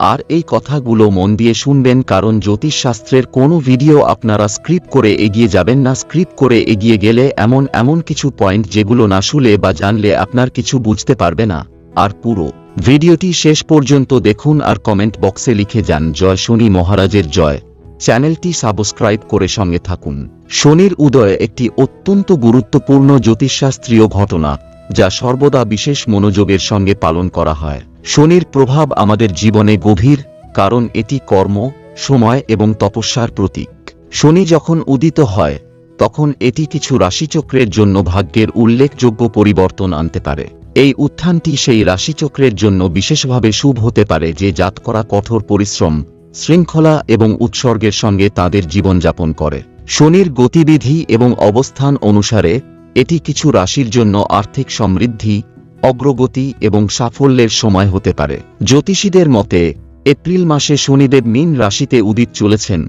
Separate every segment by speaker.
Speaker 1: আর এই কথাগুলো মন দিয়ে শুনবেন কারণ জ্যোতিষশাস্ত্রের কোনো ভিডিও আপনারা স্ক্রিপ্ট করে এগিয়ে যাবেন না। স্ক্রিপ্ট করে এগিয়ে গেলে এমন এমন কিছু পয়েন্ট যেগুলো না শুলে বা জানলে আপনার কিছু বুঝতে পারবে না। আর পুরো ভিডিওটি শেষ পর্যন্ত দেখুন আর কমেন্ট বক্সে লিখে যান, জয় শনি মহারাজের জয়। চ্যানেলটি সাবস্ক্রাইব করে সঙ্গে থাকুন। শনির উদয় একটি অত্যন্ত গুরুত্বপূর্ণ জ্যোতিষশাস্ত্রীয় ঘটনা। যা সর্বদা বিশেষ মনোযোগের সঙ্গে পালন করা হয়। শনির প্রভাব আমাদের জীবনে গভীর, কারণ এটি কর্ম, সময় এবং তপস্যার প্রতীক। শনি যখন উদিত হয়, তখন এটি কিছু রাশিচক্রের জন্য ভাগ্যের উল্লেখযোগ্য পরিবর্তন আনতে পারে। এই উত্থানটি সেই রাশিচক্রের জন্য বিশেষভাবে শুভ হতে পারে যে জাত করা কঠোর পরিশ্রম, শৃঙ্খলা এবং উৎসর্গের সঙ্গে তাদের জীবনযাপন করে। শনির গতিবিধি এবং অবস্থান অনুসারে এটি কিছু রাশির জন্য আর্থিক সমৃদ্ধি, অগ্রগতি এবং সাফল্যের সময় হতে পারে। জ্যোতিষীদের মতে, এপ্রিল মাসে শনিদেব মীন রাশিতে উদিত চলেছেন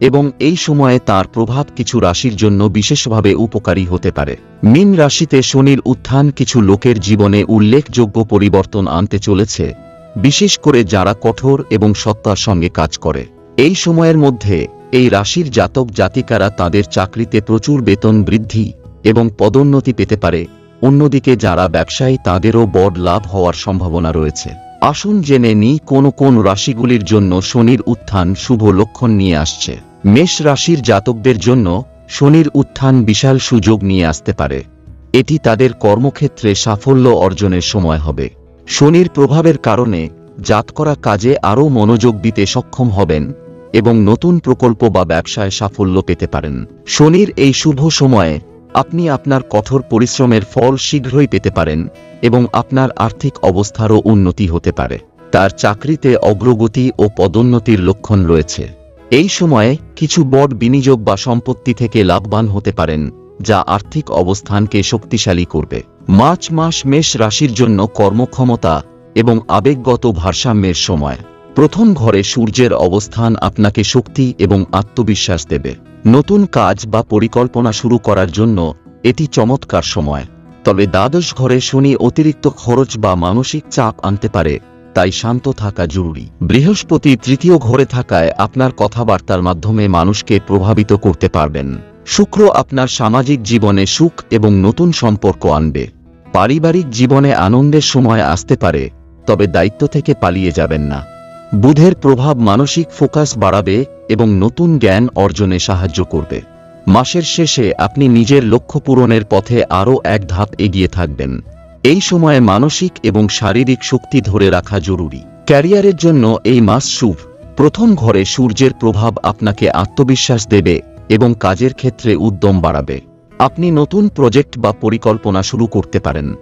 Speaker 1: এবং এই সময়ে তার প্রভাব কিছু রাশির জন্য বিশেষভাবে উপকারী হতে পারে। মীন রাশিতে শনির উত্থান কিছু লোকের জীবনে উল্লেখযোগ্য পরিবর্তন আনতে চলেছে, বিশেষ করে যারা কঠোর এবং সত্তার সঙ্গে কাজ করে। এই সময়ের মধ্যে, এই রাশির জাতক জাতিকারা তাদের চাকরিতে প্রচুর বেতন বৃদ্ধি এবং পদোন্নতি পেতে পারে। অন্যদিকে যারা ব্যবসায়ী, তাদেরও বড় লাভ হওয়ার সম্ভাবনা রয়েছে। আসুন জেনে নিই কোন কোন রাশিগুলির জন্য শনির উত্থান শুভ লক্ষণ নিয়ে আসছে। মেষ রাশির জাতকদের জন্য শনির উত্থান বিশাল সুযোগ নিয়ে আসতে পারে। এটি তাদের কর্মক্ষেত্রে সাফল্য অর্জনের সময় হবে। শনির প্রভাবের কারণে জাত করা কাজে আরও মনোযোগ দিতে সক্ষম হবেন এবং নতুন প্রকল্প বা ব্যবসায় সাফল্য পেতে পারেন। শনির এই শুভ সময়ে আপনি আপনার কঠোর পরিশ্রমের ফল শীঘ্রই পেতে পারেন এবং আপনার আর্থিক অবস্থারও উন্নতি হতে পারে। তার চাকরিতে অগ্রগতি ও পদোন্নতির লক্ষণ রয়েছে। এই সময়ে কিছু বড় বিনিয়োগ বা সম্পত্তি থেকে লাভবান হতে পারেন, যা আর্থিক অবস্থানকে শক্তিশালী করবে। মার্চ মাস মেষ রাশির জন্য কর্মক্ষমতা এবং আবেগগত ভারসাম্যের সময়। প্রথম ঘরে সূর্যের অবস্থান আপনাকে শক্তি এবং আত্মবিশ্বাস দেবে। নতুন কাজ বা পরিকল্পনা শুরু করার জন্য এটি চমৎকার সময়। তবে দ্বাদশ ঘরে শনি অতিরিক্ত খরচ বা মানসিক চাপ আনতে পারে, তাই শান্ত থাকা জরুরি। বৃহস্পতি তৃতীয় ঘরে থাকায় আপনার কথাবার্তার মাধ্যমে মানুষকে প্রভাবিত করতে পারবেন। শুক্র আপনার সামাজিক জীবনে সুখ এবং নতুন সম্পর্ক আনবে। পারিবারিক জীবনে আনন্দের সময় আসতে পারে, তবে দায়িত্ব থেকে পালিয়ে যাবেন না। বুধের প্রভাব মানসিক ফোকাস বাড়াবে এবং নতুন জ্ঞান অর্জনে সাহায্য করবে। মাসের শেষে আপনি নিজের লক্ষ্য পূরণের পথে আরও এক ধাপ এগিয়ে থাকবেন। এই সময়ে মানসিক এবং শারীরিক শক্তি ধরে রাখা জরুরি। ক্যারিয়ারের জন্য এই মাস শুভ। প্রথম ঘরে সূর্যের প্রভাব আপনাকে আত্মবিশ্বাস দেবে এবং কাজের ক্ষেত্রে উদ্যম বাড়াবে। আপনি নতুন প্রজেক্ট বা পরিকল্পনা শুরু করতে পারেন।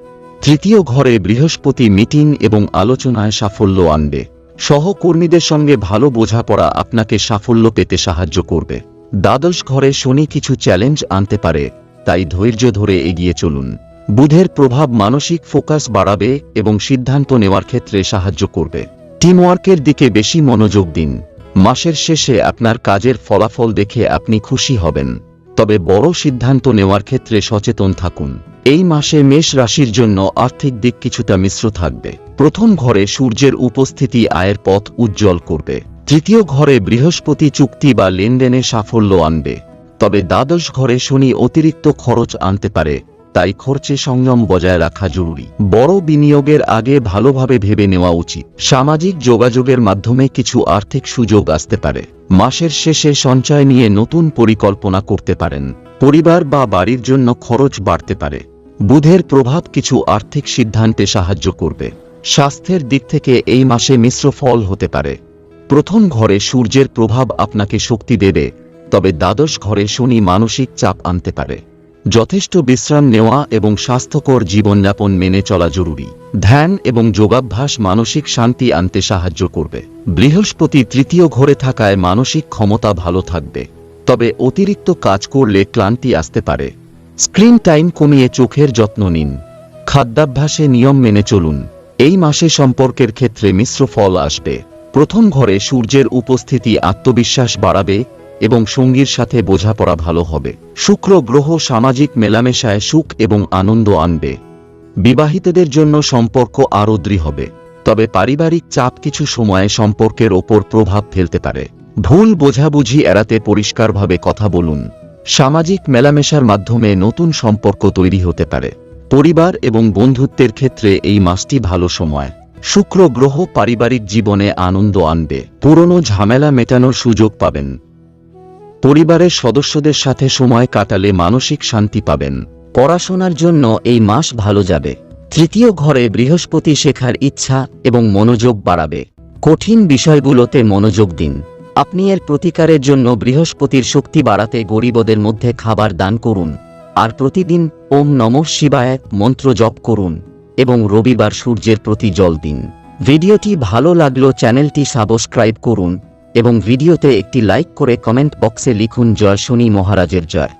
Speaker 1: তৃতীয় ঘরে বৃহস্পতি মিটিং এবং আলোচনায় সাফল্য আনবে। সহকর্মীদের সঙ্গে ভালো বোঝাপড়া আপনাকে সাফল্য পেতে সাহায্য করবে। দ্বাদশ ঘরে শনি কিছু চ্যালেঞ্জ আনতে পারে, তাই ধৈর্য ধরে এগিয়ে চলুন। বুধের প্রভাব মানসিক ফোকাস বাড়াবে এবং সিদ্ধান্ত নেওয়ার ক্ষেত্রে সাহায্য করবে। টিমওয়ার্কের দিকে বেশি মনোযোগ দিন। মাসের শেষে আপনার কাজের ফলাফল দেখে আপনি খুশি হবেন। তবে বড় সিদ্ধান্ত নেওয়ার ক্ষেত্রে সচেতন থাকুন। এই মাসে মেষ রাশির জন্য আর্থিক দিক কিছুটা মিশ্র থাকবে। প্রথম ঘরে সূর্যের উপস্থিতি আয়ের পথ উজ্জ্বল করবে। তৃতীয় ঘরে বৃহস্পতি চুক্তি বা লেনদেনে সাফল্য আনবে। তবে দ্বাদশ ঘরে শনি অতিরিক্ত খরচ আনতে পারে, তাই খরচে সংযম বজায় রাখা জরুরি। বড় বিনিয়োগের আগে ভালোভাবে ভেবে নেওয়া উচিত। সামাজিক যোগাযোগের মাধ্যমে কিছু আর্থিক সুযোগ আসতে পারে। মাসের শেষে সঞ্চয় নিয়ে নতুন পরিকল্পনা করতে পারেন। পরিবার বা বাড়ির জন্য খরচ বাড়তে পারে। বুধের প্রভাব কিছু আর্থিক সিদ্ধান্তে সাহায্য করবে। স্বাস্থ্যের দিক থেকে এই মাসে মিশ্র ফল হতে পারে। প্রথম ঘরে সূর্যের প্রভাব আপনাকে শক্তি দেবে, তবে দ্বাদশ ঘরে শনি মানসিক চাপ আনতে পারে। যথেষ্ট বিশ্রাম নেওয়া এবং স্বাস্থ্যকর জীবনযাপন মেনে চলা জরুরি। ধ্যান এবং যোগাভ্যাস মানসিক শান্তি আনতে সাহায্য করবে। বৃহস্পতি তৃতীয় ঘরে থাকায় মানসিক ক্ষমতা ভালো থাকবে, তবে অতিরিক্ত কাজ করলে ক্লান্তি আসতে পারে। স্ক্রিন টাইম কমিয়ে চোখের যত্ন নিন। খাদ্যাভ্যাসে নিয়ম মেনে চলুন। এই মাসে সম্পর্কের ক্ষেত্রে মিশ্র ফল আসবে। প্রথম ঘরে সূর্যের উপস্থিতি আত্মবিশ্বাস বাড়াবে এবং সঙ্গীর সাথে বোঝাপড়া ভালো হবে। শুক্র গ্রহ সামাজিক মেলামেশায় সুখ এবং আনন্দ আনবে। বিবাহিতদের জন্য সম্পর্ক আরও দৃঢ় হবে। তবে পারিবারিক চাপ কিছু সময়ে সম্পর্কের ওপর প্রভাব ফেলতে পারে। ভুল বোঝাবুঝি এড়াতে পরিষ্কারভাবে কথা বলুন। সামাজিক মেলামেশার মাধ্যমে নতুন সম্পর্ক তৈরি হতে পারে। পরিবার এবং বন্ধুত্বের ক্ষেত্রে এই মাসটি ভালো সময়। শুক্র গ্রহ পারিবারিক জীবনে আনন্দ আনবে। পুরনো ঝামেলা মেটানোর সুযোগ পাবেন। পরিবারের সদস্যদের সাথে সময় কাটালে মানসিক শান্তি পাবেন।
Speaker 2: পড়াশোনার জন্য এই মাস ভালো যাবে। তৃতীয় ঘরে বৃহস্পতি শেখার ইচ্ছা এবং মনোযোগ বাড়াবে। কঠিন বিষয়গুলোতে মনোযোগ দিন। আপনি এর প্রতিকারের জন্য বৃহস্পতির শক্তি বাড়াতে গরিবদের মধ্যে খাবার দান করুন। আর প্রতিদিন ওম নম শিবায় মন্ত্র জপ করুন এবং রবিবার সূর্যের প্রতি জল দিন। ভিডিওটি ভালো লাগল চ্যানেলটি সাবস্ক্রাইব করুন এবং ভিডিওতে একটি লাইক করে কমেন্ট বক্সে লিখুন জয় শনি মহারাজের জয়।